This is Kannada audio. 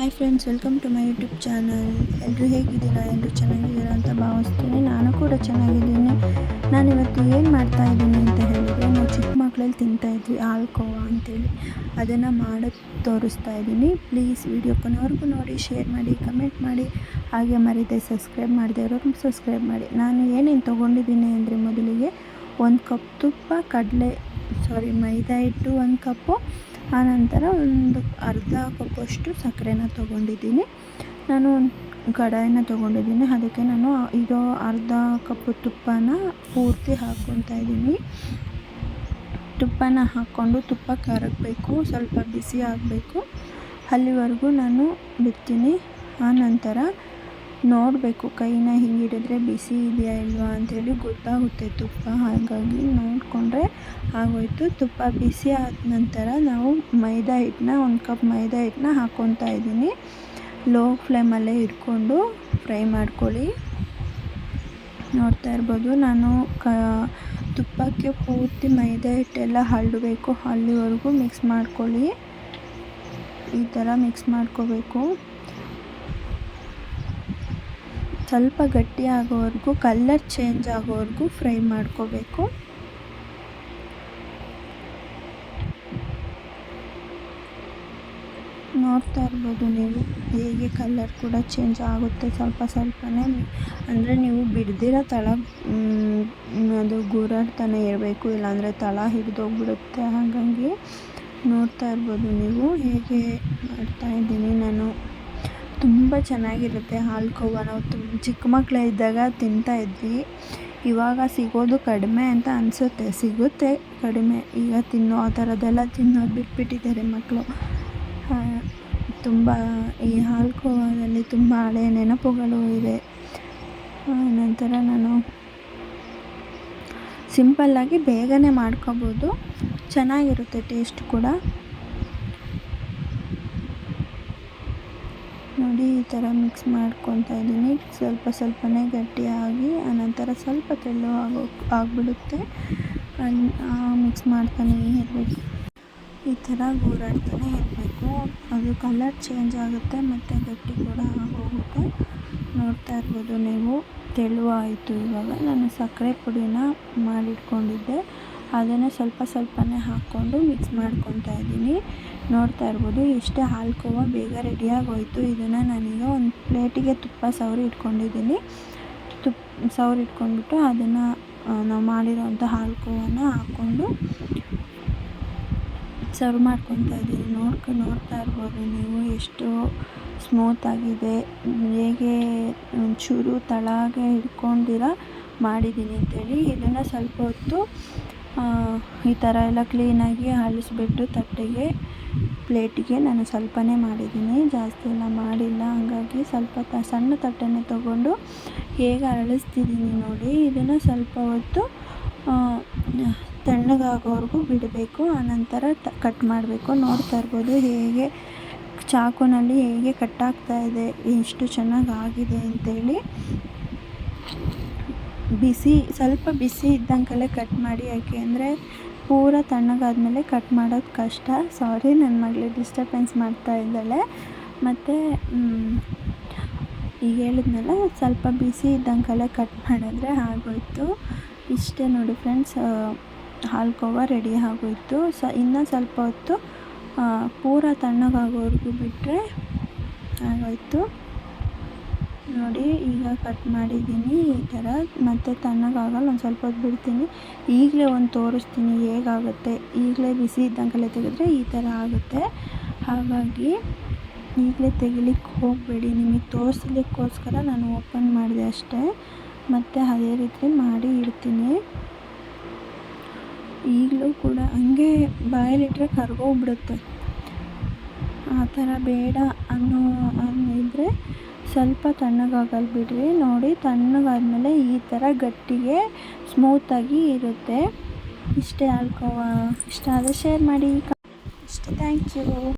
Hi friends welcome to my YouTube channel ಎಲ್ಲರೂ ಹೇಗಿದ್ದೀರಾ? ಎಲ್ಲರೂ ಚೆನ್ನಾಗಿದ್ದೀರಾ ಅಂತ ಭಾವಿಸ್ತೀನಿ. ನಾನು ಕೂಡ ಚೆನ್ನಾಗಿದ್ದೀನಿ. ನಾನು ಇವತ್ತು ಏನು ಮಾಡ್ತಾ ಇದ್ದೀನಿ ಅಂತ ಹೇಳಿದರೆ, ನಾವು ಚಿಕ್ಕ ಮಕ್ಕಳಲ್ಲಿ ತಿಂತಾಯಿದ್ವಿ ಆಲ್ಕೋವಾ ಅಂತೇಳಿ. ಅದನ್ನು ಮಾಡೋದು ತೋರಿಸ್ತಾ ಇದ್ದೀನಿ. ಪ್ಲೀಸ್ ವಿಡಿಯೋ ಕೊನೆವರೆಗೂ ನೋಡಿ, ಶೇರ್ ಮಾಡಿ, ಕಮೆಂಟ್ ಮಾಡಿ. ಹಾಗೆ ಮರೀದೆ ಸಬ್ಸ್ಕ್ರೈಬ್ ಮಾಡಿದೆ ಇರೋರು ಸಬ್ಸ್ಕ್ರೈಬ್ ಮಾಡಿ. ನಾನು ಏನೇನು ತೊಗೊಂಡಿದ್ದೀನಿ ಅಂದರೆ ಮೊದಲಿಗೆ ಒಂದು ಕಪ್ ತುಪ್ಪ, ಕಡಲೆ ಸಾರಿ, ಮೈದಾ ಹಿಟ್ಟು ಒಂದು ಕಪ್ಪು. ಆನಂತರ ಒಂದು ಅರ್ಧ ಕಪ್ಪಷ್ಟು ಸಕ್ಕರೆನ ತೊಗೊಂಡಿದ್ದೀನಿ. ನಾನು ಕಡಾಯಿನ ತೊಗೊಂಡಿದ್ದೀನಿ. ಅದಕ್ಕೆ ನಾನು ಇರೋ ಅರ್ಧ ಕಪ್ಪು ತುಪ್ಪನ ಪೂರ್ತಿ ಹಾಕ್ಕೊತಾ ಇದ್ದೀನಿ. ತುಪ್ಪನ ಹಾಕ್ಕೊಂಡು ತುಪ್ಪ ಕರಗಬೇಕು, ಸ್ವಲ್ಪ ಬಿಸಿ ಆಗಬೇಕು. ಅಲ್ಲಿವರೆಗೂ ನಾನು ಬಿಡ್ತೀನಿ. ಆನಂತರ ನೋಡಬೇಕು. ಕೈನ ಹಿಂಗೆ ಹಿಡಿದ್ರೆ ಬಿಸಿ ಇದೆಯಾ ಇಲ್ವಾ ಅಂಥೇಳಿ ಗೊತ್ತಾಗುತ್ತೆ ತುಪ್ಪ. ಹಾಗಾಗಿ ನೋಡಿಕೊಂಡ್ರೆ ಆಗೋಯ್ತು. ತುಪ್ಪ ಬಿಸಿ ಆದ ನಂತರ ನಾವು ಮೈದಾ ಹಿಟ್ಟನ್ನ, ಒಂದು ಕಪ್ ಮೈದಾ ಹಿಟ್ಟನ್ನ ಹಾಕ್ಕೊತಾ ಇದ್ದೀನಿ. ಲೋ ಫ್ಲೇಮಲ್ಲೇ ಇಟ್ಕೊಂಡು ಫ್ರೈ ಮಾಡ್ಕೊಳ್ಳಿ. ನೋಡ್ತಾ ಇರ್ಬೋದು, ನಾನು ಕ, ತುಪ್ಪಕ್ಕೆ ಪೂರ್ತಿ ಮೈದಾ ಹಿಟ್ಟೆಲ್ಲ ಹರಡಬೇಕು. ಅಲ್ಲಿವರೆಗೂ ಮಿಕ್ಸ್ ಮಾಡ್ಕೊಳ್ಳಿ. ಈ ಥರ ಮಿಕ್ಸ್ ಮಾಡ್ಕೋಬೇಕು. ಸ್ವಲ್ಪ ಗಟ್ಟಿ ಆಗೋವರೆಗೂ ಚೇಂಜ್ ಆಗೋವರೆಗೂ ಫ್ರೈ ಮಾಡ್ಕೋಬೇಕು. ನೋಡ್ತಾ ಇರ್ಬೋದು ನೀವು, ಹೇಗೆ ಕಲರ್ ಕೂಡ ಚೇಂಜ್ ಆಗುತ್ತೆ ಸ್ವಲ್ಪ ಸ್ವಲ್ಪನೇ. ಅಂದರೆ ನೀವು ಬಿಡ್ದಿರೋ ತಳ ಅದು ಗೂರಾಡ್ತಾನೆ ಇರಬೇಕು, ಇಲ್ಲಾಂದರೆ ತಳ ಹಿಡಿದೋಗ್ಬಿಡುತ್ತೆ ಹಾಗಾಗಿ. ನೋಡ್ತಾ ಇರ್ಬೋದು ನೀವು, ಹೇಗೆ ಮಾಡ್ತಾ ಇದ್ದೀನಿ ನಾನು. ತುಂಬ ಚೆನ್ನಾಗಿರುತ್ತೆ ಹಾಲ್ಕೋವ ನಾವು ತುಂಬ ಚಿಕ್ಕ ಮಕ್ಕಳೇ ಇದ್ದಾಗ ತಿಂತಾ ಇದ್ವಿ. ಇವಾಗ ಸಿಗೋದು ಕಡಿಮೆ ಅಂತ ಅನಿಸುತ್ತೆ. ಸಿಗುತ್ತೆ ಕಡಿಮೆ. ಈಗ ತಿನ್ನೋ ಆ ಥರದ್ದೆಲ್ಲ ತಿನ್ನೋದು ಬಿಟ್ಬಿಟ್ಟಿದ್ದಾರೆ ಮಕ್ಕಳು ತುಂಬ ಈ ಹಾಲ್ಕೋವಾದಲ್ಲಿ ತುಂಬ ಹಳೆಯ ನೆನಪುಗಳು ಇವೆ ನಂತರ ನಾನು ಸಿಂಪಲ್ಲಾಗಿ ಬೇಗನೆ ಮಾಡ್ಕೋಬೋದು. ಚೆನ್ನಾಗಿರುತ್ತೆ ಟೇಸ್ಟ್ ಕೂಡ. ಈ ಥರ ಮಿಕ್ಸ್ ಮಾಡ್ಕೊತಾ ಇದ್ದೀನಿ. ಸ್ವಲ್ಪ ಸ್ವಲ್ಪನೇ ಗಟ್ಟಿಯಾಗಿ, ಆನಂತರ ಸ್ವಲ್ಪ ತೆಳ್ಳು ಆಗೋ, ಆಗಿಬಿಡುತ್ತೆ. ಮಿಕ್ಸ್ ಮಾಡ್ತಾನೆ ಇರಬೇಕು. ಈ ಥರ ಗೂರಾಡ್ತಾನೆ ಇರಬೇಕು. ಅದು ಕಲರ್ ಚೇಂಜ್ ಆಗುತ್ತೆ, ಮತ್ತು ಗಟ್ಟಿ ಕೂಡ ಆಗೋಗುತ್ತೆ. ನೋಡ್ತಾ ಇರ್ಬೋದು ನೀವು. ತೆಳುವಾಯಿತು ಇವಾಗ. ನಾನು ಸಕ್ಕರೆ ಪುಡಿನ ಮಾಡಿಟ್ಕೊಂಡಿದ್ದೆ. ಅದನ್ನು ಸ್ವಲ್ಪ ಸ್ವಲ್ಪನೇ ಹಾಕ್ಕೊಂಡು ಮಿಕ್ಸ್ ಮಾಡ್ಕೊತಾ ಇದ್ದೀನಿ. ನೋಡ್ತಾ ಇರ್ಬೋದು ಎಷ್ಟೇ ಹಾಲ್ಕೋವ ಬೇಗ ರೆಡಿಯಾಗೋಯಿತು ಇದನ್ನು ನಾನೀಗ ಒಂದು ಪ್ಲೇಟಿಗೆ ತುಪ್ಪ, ಸವರಿ ಇಟ್ಕೊಂಡಿದ್ದೀನಿ. ತುಪ್ಪ ಸವರಿ ಇಟ್ಕೊಂಡ್ಬಿಟ್ಟು ಅದನ್ನು ನಾವು ಮಾಡಿರೋಂಥ ಹಾಲ್ಕೋವನ್ನ ಹಾಕ್ಕೊಂಡು ಸರ್ವ್ ಮಾಡ್ಕೊತಾ ಇದ್ದೀನಿ. ನೋಡ್ಕೊ, ನೋಡ್ತಾ ಇರ್ಬೋದು ನೀವು ಎಷ್ಟು ಸ್ಮೂತಾಗಿದೆ ಹೇಗೆ ಒಂಚೂರು ತಳಗೆ ಹಿಡ್ಕೊಂಡಿರ, ಮಾಡಿದ್ದೀನಿ ಅಂತೇಳಿ ಇದನ್ನು ಸ್ವಲ್ಪ ಹೊತ್ತು ಈ ಥರ ಎಲ್ಲ ಕ್ಲೀನಾಗಿ ಅಳಿಸ್ಬಿಟ್ಟು ತಟ್ಟೆಗೆ, ಪ್ಲೇಟಿಗೆ ನಾನು ಸ್ವಲ್ಪನೇ ಮಾಡಿದ್ದೀನಿ. ಜಾಸ್ತಿ ಎಲ್ಲ ಮಾಡಿಲ್ಲ. ಹಾಗಾಗಿ ಸ್ವಲ್ಪ ತ, ಸಣ್ಣ ತಟ್ಟೆನೇ ತೊಗೊಂಡು ಹೇಗೆ ಅರಳಿಸ್ತಿದ್ದೀನಿ ನೋಡಿ. ಇದನ್ನು ಸ್ವಲ್ಪ ಹೊತ್ತು ತಣ್ಣಗಾಗೋವರೆಗೂ ಬಿಡಬೇಕು. ಆನಂತರ ತ, ಕಟ್ ಮಾಡಬೇಕು. ನೋಡ್ತಾ ಇರ್ಬೋದು ಹೇಗೆ ಚಾಕುನಲ್ಲಿ ಹೇಗೆ ಕಟ್ಟಾಗ್ತಾ ಇದೆ, ಎಷ್ಟು ಚೆನ್ನಾಗಿ ಆಗಿದೆ ಅಂತೇಳಿ. ಬಿಸಿ, ಸ್ವಲ್ಪ ಬಿಸಿ ಇದ್ದಂಗೆಲ್ಲ ಕಟ್ ಮಾಡಿ ಯಾಕೆ ಅಂದರೆ ಪೂರ ತಣ್ಣಗಾದಮೇಲೆ ಕಟ್ ಮಾಡೋದು ಕಷ್ಟ. ಸಾರಿ ನನ್ನ ಮಗಳಿಗೆ ಡಿಸ್ಟರ್ಬೆನ್ಸ್ ಮಾಡ್ತಾ ಇದ್ದಾಳೆ. ಮತ್ತು ಈಗ ಹೇಳಿದ್ನಲ್ಲ, ಸ್ವಲ್ಪ ಬಿಸಿ ಇದ್ದಂಗೆಲ್ಲ ಕಟ್ ಮಾಡಿದ್ರೆ ಆಗೋಯಿತು. ಇಷ್ಟೇ ನೋಡಿ ಫ್ರೆಂಡ್ಸ್ ಹಾಲ್ಕೋವ ರೆಡಿ ಆಗೋಯಿತು. ಸ ಇನ್ನೂ ಸ್ವಲ್ಪ ಹೊತ್ತು ಪೂರ ತಣ್ಣಗಾಗೋವರೆಗೂ ಬಿಟ್ಟರೆ ಆಗೋಯ್ತು. ನೋಡಿ, ಈಗ ಕಟ್ ಮಾಡಿದ್ದೀನಿ ಈ ಥರ. ಮತ್ತು ತಣ್ಣಗಾಗಲ್ಲ, ಒಂದು ಸ್ವಲ್ಪ ಹೊತ್ತು ಬಿಡ್ತೀನಿ. ಈಗಲೇ ಒಂದು ತೋರಿಸ್ತೀನಿ ಹೇಗಾಗುತ್ತೆ. ಈಗಲೇ ಬಿಸಿ ಇದ್ದಂಗೆಲ್ಲ ತೆಗೆದ್ರೆ ಈ ಥರ ಆಗುತ್ತೆ. ಹಾಗಾಗಿ ಈಗಲೇ ತೆಗಿಲಿಕ್ಕೆ ಹೋಗಬೇಡಿ. ನಿಮಗೆ ತೋರಿಸ್ಲಿಕ್ಕೋಸ್ಕರ ನಾನು ಓಪನ್ ಮಾಡಿದೆ ಅಷ್ಟೇ. ಮತ್ತು ಅದೇ ರೀತಿ ಮಾಡಿ ಇಡ್ತೀನಿ. ಈಗಲೂ ಕೂಡ ಹಂಗೆ ಬಾಯಲ್ಲಿಟ್ಟರೆ ಕರ್ಗೋಗ್ಬಿಡುತ್ತೆ. ಆ ಥರ ಬೇಡ ಅನ್ನೋ ಅನ್ನಿದ್ರೆ ಸ್ವಲ್ಪ ತಣ್ಣಗಾಗಲ್ ಬಿಡ್ರಿ. ನೋಡಿ, ತಣ್ಣಗಾದ್ಮೇಲೆ ಈ ಥರ ಗಟ್ಟಿಗೆ ಸ್ಮೂತಾಗಿ ಇರುತ್ತೆ. ಇಷ್ಟೇ ಆಲ್ಕೋವಾ ಇಷ್ಟ ಆದರೆ ಶೇರ್ ಮಾಡಿ. ಇಷ್ಟೇ ಥ್ಯಾಂಕ್ ಯು